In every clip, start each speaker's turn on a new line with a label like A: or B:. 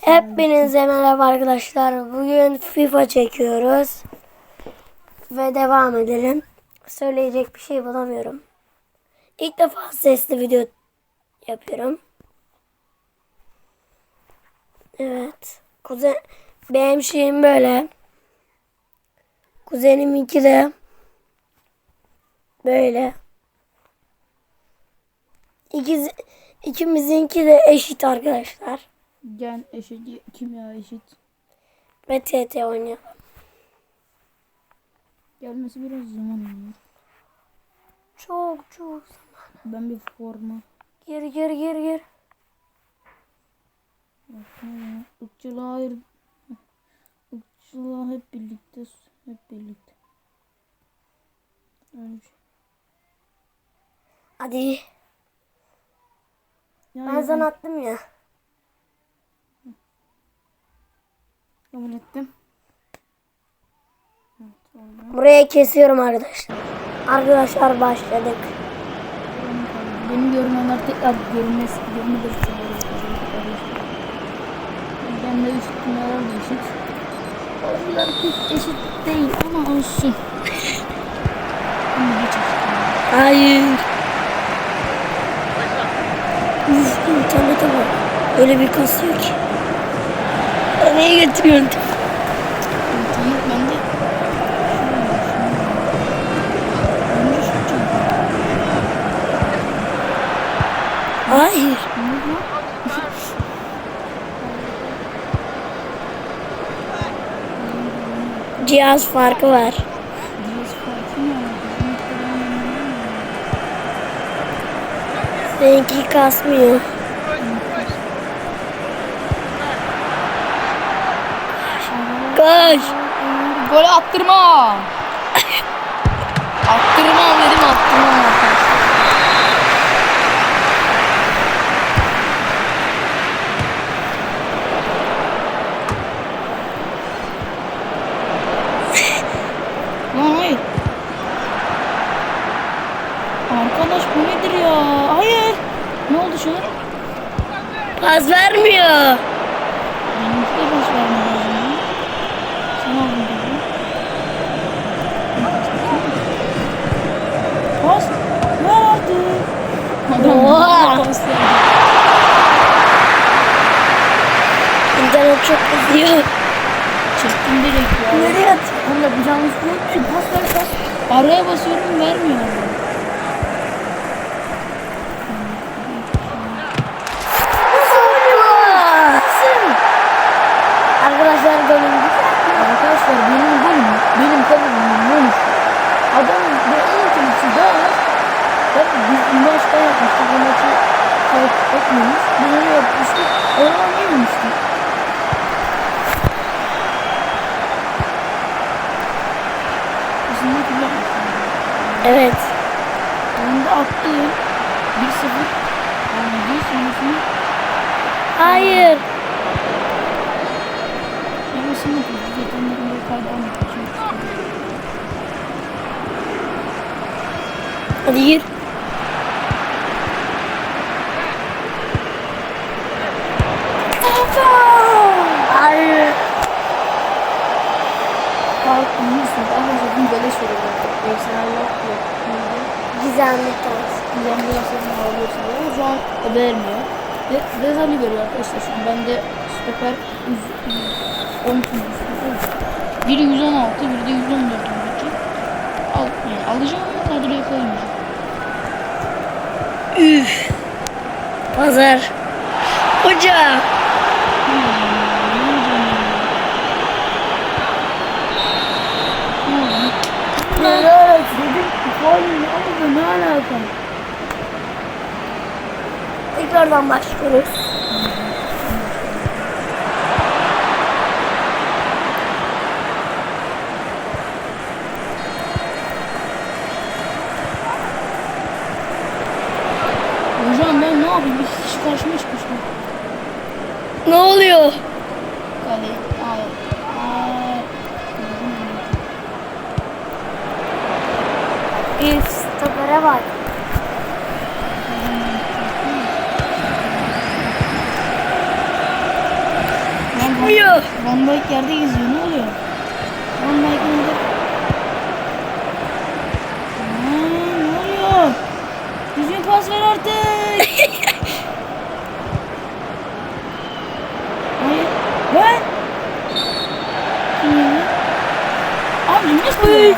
A: Hepinize merhaba arkadaşlar. Bugün FIFA çekiyoruz. Ve devam edelim. Söyleyecek bir şey bulamıyorum. İlk defa sesli video yapıyorum. Evet. Kuzen benim şeyim böyle. Kuzeniminki de böyle. İkiz, ikimizinki de eşit arkadaşlar.
B: Gen eşit, kimya eşit.
A: Ve TT oynuyor.
B: Gelmesi biraz zaman alıyor.
A: Çok çok.
B: Ben bir forma.
A: Gir gir gir gir.
B: Irkçılığa hayır. Irkçılığa hep birlikte. Hep birlikte. Öyle bir şey.
A: Hadi.
B: Ya
A: Ben sana attım ya.
B: Kabul ettim. Evet, oldu.
A: Buraya kesiyorum arkadaşlar. Arkadaşlar başladık.
B: Beni görmeyenler tekrar görünmesi, görünmeleri Ben de üst kimyalar da eşit. Onlar pek eşit değil ama olsun.
A: Hayır. Uf internete bak. Öyle bir kasıyor ki. Nereye getiriyorsun?
B: Tamam ben de.
A: Hayır. Cihaz farkı var. Seninki kasmıyor. Koş.
B: Gol attırma. attırma dedim attırma. Arkadaş bu nedir ya? Hayır. Ne oldu şu an?
A: Pas vermiyor. Çok kızıyor.
B: Çektim direkt ya.
A: Nereye atıyor?
B: Yapacağımız şey yok ki. Pas ver pas. Araya basıyorum vermiyor.
A: Arkadaşlar golüm
B: Arkadaşlar benim golüm. Benim. Ne olmuş? Adam bu en kötüsü daha. Bak biz bir maç daha yapmıştık. Bu maçı takip. Biz onu yapmıştık. Ondan yememiştik. Kesinlikle yapmıştık.
A: Evet.
B: Onda attım. 1-0. Yani bir sonrasını
A: Hayır.
B: yemesini yapıyoruz. Zaten onların böyle kaydı almadık.
A: Hadi gir. Hayır.
B: Kalk uyuyorsun. Arkadaşlar bir beleş veriyorlar. Efsane yok Neydi?
A: Gizemli dans.
B: Gizemli yapsasını alıyorsun. Ama şu an vermiyor. Ve Rezali veriyor arkadaşlar. Şu an bende stoper 12 Biri 116, biri de 114 olacak. Al, yani alacağım ama kadroya koymayacağım.
A: Üf. Pazar. Hoca.
B: Ne? Hayır ne alaka?
A: Tekrardan başlıyoruz.
B: Hocam ben ne yapayım? Kişi karşıma çıkmışlar.
A: Ne oluyor?
B: Kale.
A: Stopere bak. yapmıyor.
B: Van Dijk yerde geziyor. Ne oluyor? Van Dijk'in de... Ne oluyor? Düzgün pas ver artık. Hayır. Ben. Kim ya? Abi nasıl ya?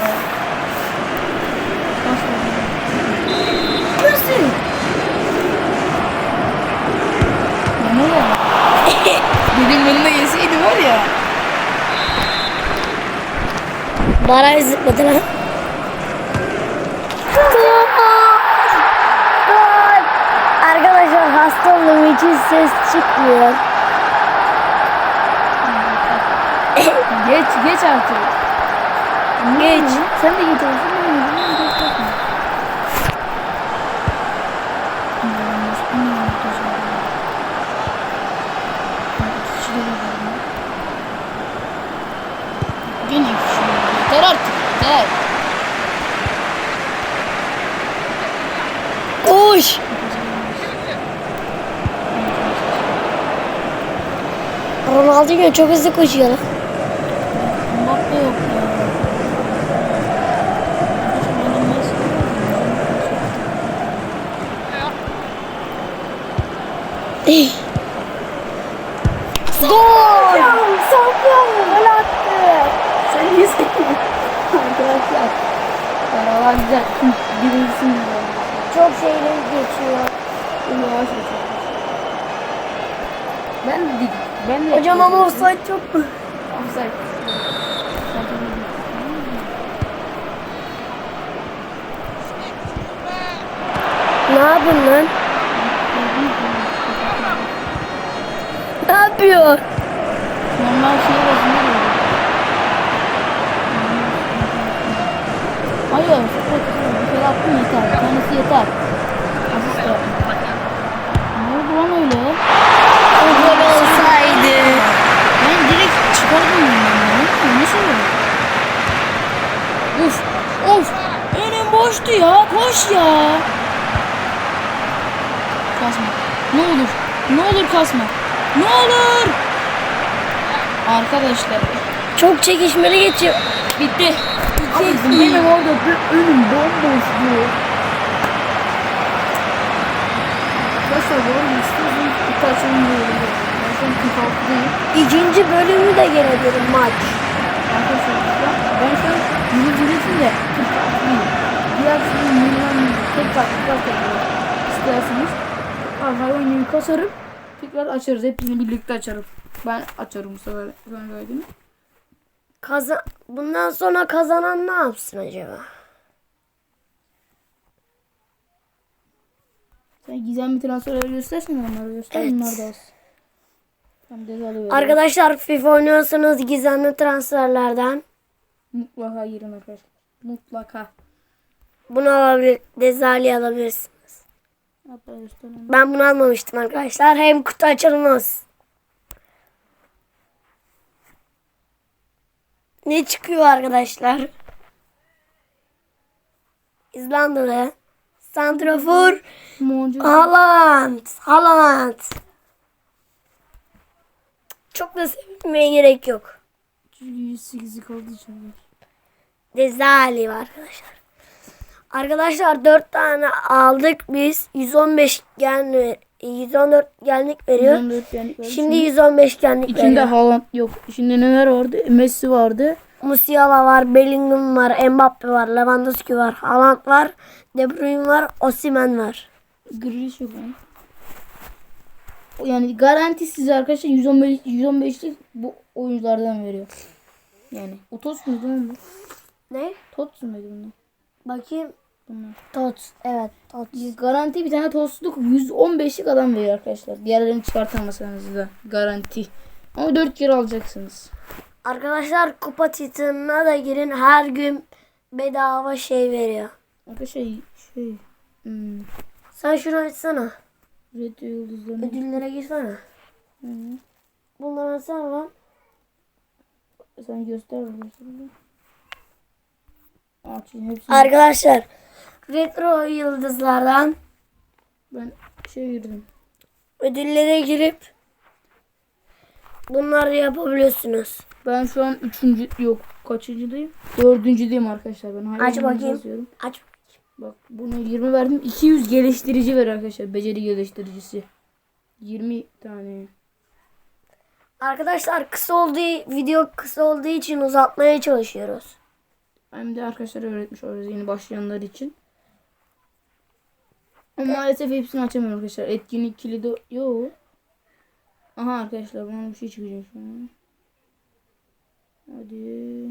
B: Pas ver.
A: Nasıl?
B: Ya ne oluyor? Dedim bunu da yeseydi var ya.
A: Zıpladı lan. Arkadaşlar hasta olduğum için ses çıkmıyor.
B: Geç geç artık.
A: Geç.
B: Sen de geç de geç Yeter.
A: Koş! Ronaldinho çok hızlı koşuyor lan.
B: Mbappe yok ya. Benim Messi var.
A: Gol! Safyan gol attı.
B: Sen niye seviyorsun? Arkadaşlar. Paralar güzel. Birincisini güzel.
A: Çok şeyler geçiyor.
B: Yavaş. Ben de dedim. Ben de
A: Hocam ama offside çok?
B: Offside.
A: Ne yapıyorsun lan? Ne yapıyor?
B: Normal şey olur. Hayır. Attım yeter. Bir tanesi yeter. Asist de. Ne oldu lan öyle?
A: O gol olsaydı.
B: Ben direkt çıkardım bunu. Ne oldu? Of, of. Önüm boştu ya. Koş ya. Kasma. Ne olur. Ne olur kasma. Ne olur. Arkadaşlar.
A: Çok çekişmeli geçiyor.
B: Bitti. Abi benim orada bir önüm bomboştu. Arkadaşlar bu arada istiyorsanız bir taş oynayalım. Ben şu an 46'dayım.
A: İkinci bölümü de gelebilir maç.
B: Arkadaşlar ben, şu an yeni birisinde 46'dayım. Diğer sizin Milan tekrar tekrar tekrar isterseniz oyunu kasarım. Tekrar açarız. Hepsini birlikte açarım. Ben açarım bu sefer. Ben verdim.
A: Kazan Bundan sonra kazanan ne yapsın acaba?
B: Sen gizemli transferleri göstersene onları göster.
A: Evet.
B: Bunlar da.
A: Arkadaşlar FIFA oynuyorsanız gizemli transferlerden
B: Mutlaka girin arkadaşlar. Mutlaka.
A: bunu alabilir, Dezali alabilirsiniz. Ben bunu almamıştım arkadaşlar. Hem kutu açılmaz. Ne çıkıyor arkadaşlar? İzlandalı. Santrafor. Haaland. Haaland. Çok da sevinmeye gerek yok.
B: 108'i kaldı içeride.
A: Dezali var arkadaşlar. Arkadaşlar 4 tane aldık biz. 115 gen 114 genlik veriyor.
B: 114 yani.
A: Şimdi 115 genlik
B: İçinde
A: veriyor.
B: Haaland yok. İçinde neler vardı? Messi vardı.
A: Musiala var, Bellingham var, Mbappe var, Lewandowski var, Haaland var, De Bruyne var, Osimhen var.
B: Grealish yok lan. Yani garantisiz arkadaşlar 115 115'lik bu oyunculardan veriyor. Yani o Tots muydu lan bu?
A: Ne?
B: Tots muydu bunlar?
A: Bakayım.
B: Bunlar.
A: Tots. Evet, Tots.
B: Garanti bir tane tostluk 115'lik adam veriyor arkadaşlar. Diğerlerini çıkartamazsanız da garanti. Ama 4 kere alacaksınız.
A: Arkadaşlar Kupa Titan'ına da girin. Her gün bedava şey veriyor.
B: Arkadaşlar şey hmm,
A: Sen şunu açsana.
B: Red yıldızlarını
A: Ödüllere girsene.
B: Hı.
A: Bunları açsana lan.
B: sen göster.
A: Arkadaşlar retro yıldızlardan
B: ben şey girdim.
A: ödüllere girip Bunları yapabiliyorsunuz.
B: Ben şu an üçüncü yok kaçıncıdayım? Dördüncüdeyim arkadaşlar. Ben
A: Aç bakayım.
B: yazıyorum.
A: Aç.
B: Bak buna 20 verdim. 200 geliştirici ver arkadaşlar. Beceri geliştiricisi. 20 tane.
A: Arkadaşlar kısa olduğu video kısa olduğu için uzatmaya çalışıyoruz.
B: Hem de arkadaşlar öğretmiş olacağız yeni başlayanlar için. Ama maalesef hepsini açamıyorum arkadaşlar. Etkinlik kilidi yok. Aha arkadaşlar bana bir şey çıkacak şu an. Hadi.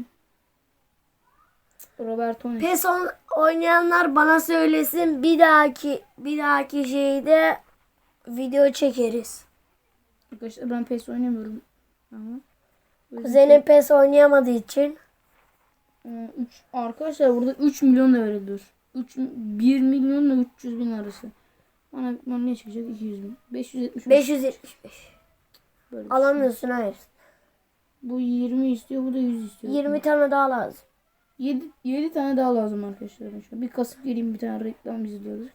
B: Roberto?
A: PES on- oynayanlar bana söylesin bir dahaki bir dahaki şeyde video çekeriz.
B: Arkadaşlar ben PES oynamıyorum. Ama.
A: Kuzenim PES oynayamadığı için
B: Ee, üç, arkadaşlar burada 3 milyon da verilir. 3, 1 milyonla 300 bin arası. Bana, bana ne çıkacak? 200 bin. 575.
A: 575.
B: Böyle şey.
A: Alamıyorsun hayır.
B: Bu 20 istiyor, bu da 100 istiyor.
A: 20 tane daha lazım.
B: 7, 7 tane daha lazım arkadaşlar. Bir kasıp geleyim bir tane reklam izliyoruz.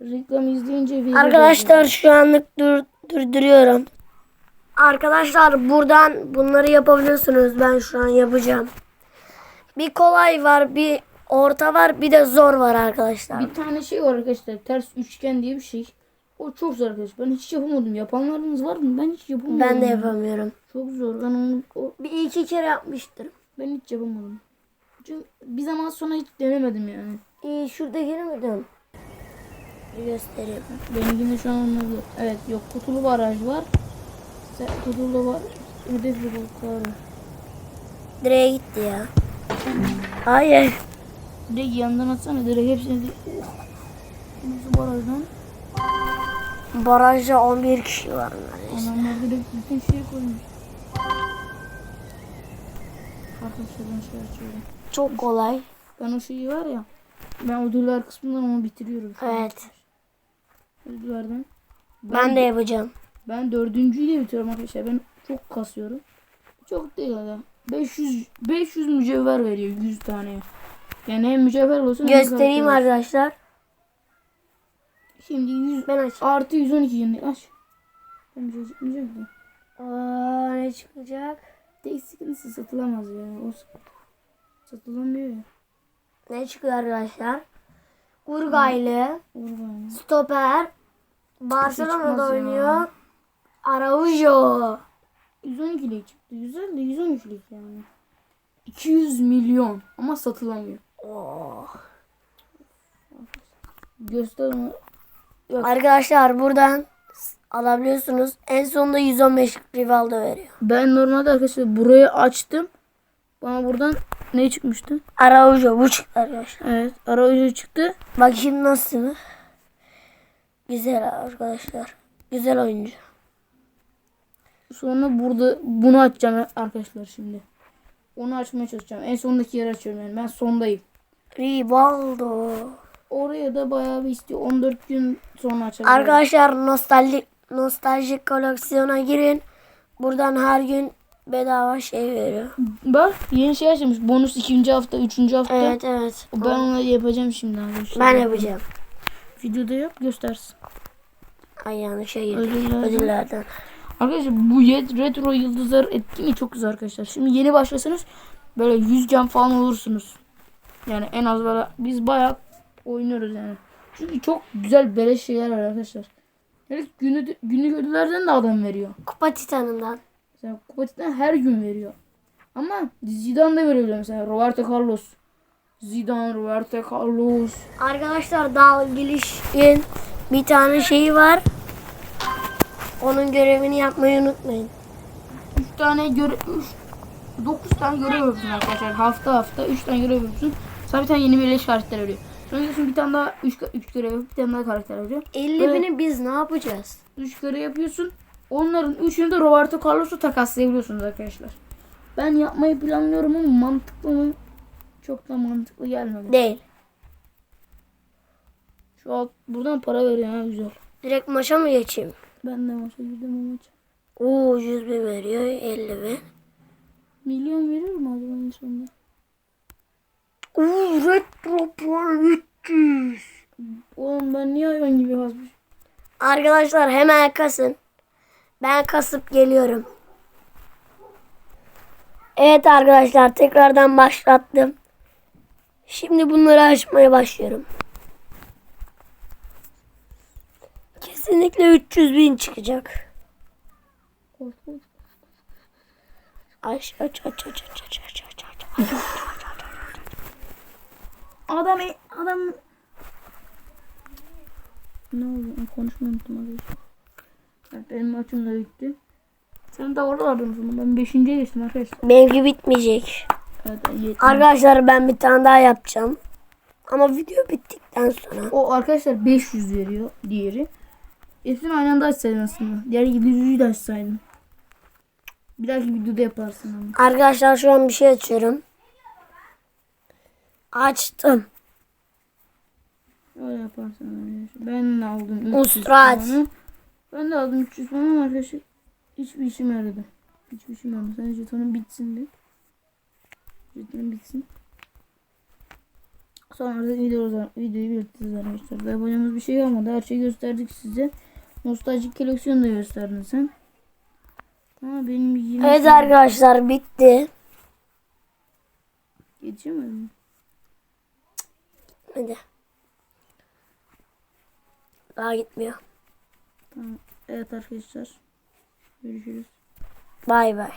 B: Reklam izleyince
A: Arkadaşlar şu anlık dur, durduruyorum. Arkadaşlar buradan bunları yapabiliyorsunuz. Ben şu an yapacağım. Bir kolay var, bir orta var, bir de zor var arkadaşlar.
B: Bir tane şey var arkadaşlar. Ters üçgen diye bir şey. O çok zor arkadaşlar. Ben hiç yapamadım. Yapanlarınız var mı? Ben hiç yapamadım.
A: Ben de
B: ya.
A: yapamıyorum.
B: Çok zor. Ben onu o,
A: Bir iki kere yapmıştım.
B: ben hiç yapamadım. Çünkü bir zaman sonra hiç denemedim yani.
A: Mi dön? Bir göstereyim.
B: Benimkinde şu an olmadı. Evet yok kutulu baraj var. Kutulu var. Hedefli balıklar var.
A: Direğe gitti ya. Hayır.
B: Direkt yandan atsana direkt hepsini de... Oh. Nasıl barajdan?
A: Barajda 11 kişi var.
B: Adamlar direkt bütün şeyi koymuş. Arkadaşlar ben şey açıyorum.
A: Çok kolay.
B: Ben o şeyi var ya. Ben ödüller kısmından onu bitiriyorum.
A: Evet.
B: Ödüllerden.
A: Ben de yapacağım.
B: Ben dördüncüyü de bitiriyorum arkadaşlar. Ben çok kasıyorum. Çok değil ya. 500 500 mücevher veriyor 100 tane. Yani hem mücevher olsun hem
A: Göstereyim
B: olsun.
A: arkadaşlar.
B: Şimdi 100
A: Ben aç.
B: artı 112 yeni aç. Ben bir şey mı?
A: Aa, ne çıkacak?
B: Tek sıkıntısı satılamaz ya. O sıkıntı. Satılamıyor ya.
A: Ne çıkıyor arkadaşlar? Urgaylı,
B: Orada
A: stoper, Barcelona'da
B: çıkmaz ya.
A: oynuyor. Araujo.
B: 112'lik çıktı. Güzel de 112'lik yani. 200 milyon ama satılamıyor.
A: Oh.
B: Göster onu.
A: Arkadaşlar buradan alabiliyorsunuz. En sonunda 115 Rivaldo veriyor.
B: Ben normalde arkadaşlar burayı açtım. Bana buradan ne çıkmıştı?
A: Araujo bu çıktı arkadaşlar.
B: Evet. Arayüzü çıktı.
A: Bakayım nasıl? Güzel arkadaşlar. Güzel oyuncu.
B: Sonra burada bunu açacağım arkadaşlar şimdi. Onu açmaya çalışacağım. En sondaki yeri açıyorum yani. Ben sondayım.
A: Rivaldo.
B: Oraya da bayağı bir istiyor. 14 gün sonra açacağım.
A: Arkadaşlar nostaljik nostaljik koleksiyona girin. Buradan her gün bedava şey veriyor.
B: Bak yeni şey açılmış. Bonus ikinci hafta, üçüncü hafta.
A: Evet evet.
B: Ben onları yapacağım şimdi arkadaşlar.
A: Ben yapacağım.
B: Videoda yap göstersin.
A: Ay yanlış şey.
B: Ödüllerden.
A: Ödüllerden.
B: Arkadaşlar bu yet- retro yıldızlar etkinliği çok güzel arkadaşlar. Şimdi yeni başlasanız böyle 100 can falan olursunuz. Yani en az böyle biz bayağı oynuyoruz yani. Çünkü çok güzel beleş şeyler var arkadaşlar. Yani günü, günlük ödüllerden de adam veriyor.
A: Kupa Titan'ından.
B: Mesela Kupatit'ten her gün veriyor. Ama Zidane da verebiliyor mesela. Roberto Carlos. Zidane, Roberto Carlos.
A: Arkadaşlar daha gelişin bir tane şeyi var. Onun görevini yapmayı unutmayın.
B: 3 tane göre 3 9 tane görev yapıyorsun arkadaşlar. Hafta hafta 3 tane görev yapıyorsun. Sana bir tane yeni birleş karakter veriyor. Sonra bir tane daha 3 3 görev yapıp bir tane daha karakter veriyor.
A: 50
B: Evet.
A: bini biz ne yapacağız?
B: 3 görev yapıyorsun. Onların üçünü de Roberto Carlos'u takaslayabiliyorsunuz arkadaşlar. Ben yapmayı planlıyorum ama mantıklı mı? Çok da mantıklı gelmedi.
A: Değil.
B: Şu alt buradan para veriyor ha güzel.
A: Direkt maça mı geçeyim?
B: Ben de maça girdim o maça.
A: Oo 100 bin veriyor 50 bin.
B: Milyon verir mi acaba en
A: Oo retro 300.
B: Oğlum ben niye hayvan gibi yazmış?
A: Arkadaşlar hemen kasın. Ben kasıp geliyorum. Evet arkadaşlar tekrardan başlattım. Şimdi bunları açmaya başlıyorum. Kesinlikle 300 bin çıkacak. Aç aç aç aç aç aç aç aç aç.
B: Adam adam ne oldu? Konuşmayı unuttum arkadaşlar. Evet, benim maçım da bitti. Sen de oralarda mısın? Ben 5.ye geçtim arkadaşlar.
A: Benimki bitmeyecek.
B: Evet, yetmez.
A: Arkadaşlar ben bir tane daha yapacağım. Ama video bittikten sonra.
B: O arkadaşlar 500 veriyor diğeri. Hepsini aynı anda açsaydın aslında. Diğer 700'ü de açsaydın. Bir dahaki videoda yaparsın ama.
A: Arkadaşlar şu an bir şey açıyorum. Açtım.
B: Öyle yaparsın arkadaşlar. Ben de aldım 300
A: Ustrat.
B: Ben de aldım 300 puan ama arkadaşlar hiçbir işime yaradı. Hiçbir işime yaradı. Sen jetonun bitsin de. Jetonun bitsin. Sonra da video, videoyu belirteceğiz arkadaşlar. Yapacağımız bir şey kalmadı. Her şeyi gösterdik size. Nostaljik koleksiyonu da gösterdin sen. Ama benim 20
A: Evet arkadaşlar bitti.
B: Geçemedim mi?
A: Hadi. Daha gitmiyor.
B: Tamam. Evet arkadaşlar. Görüşürüz.
A: Bay bay.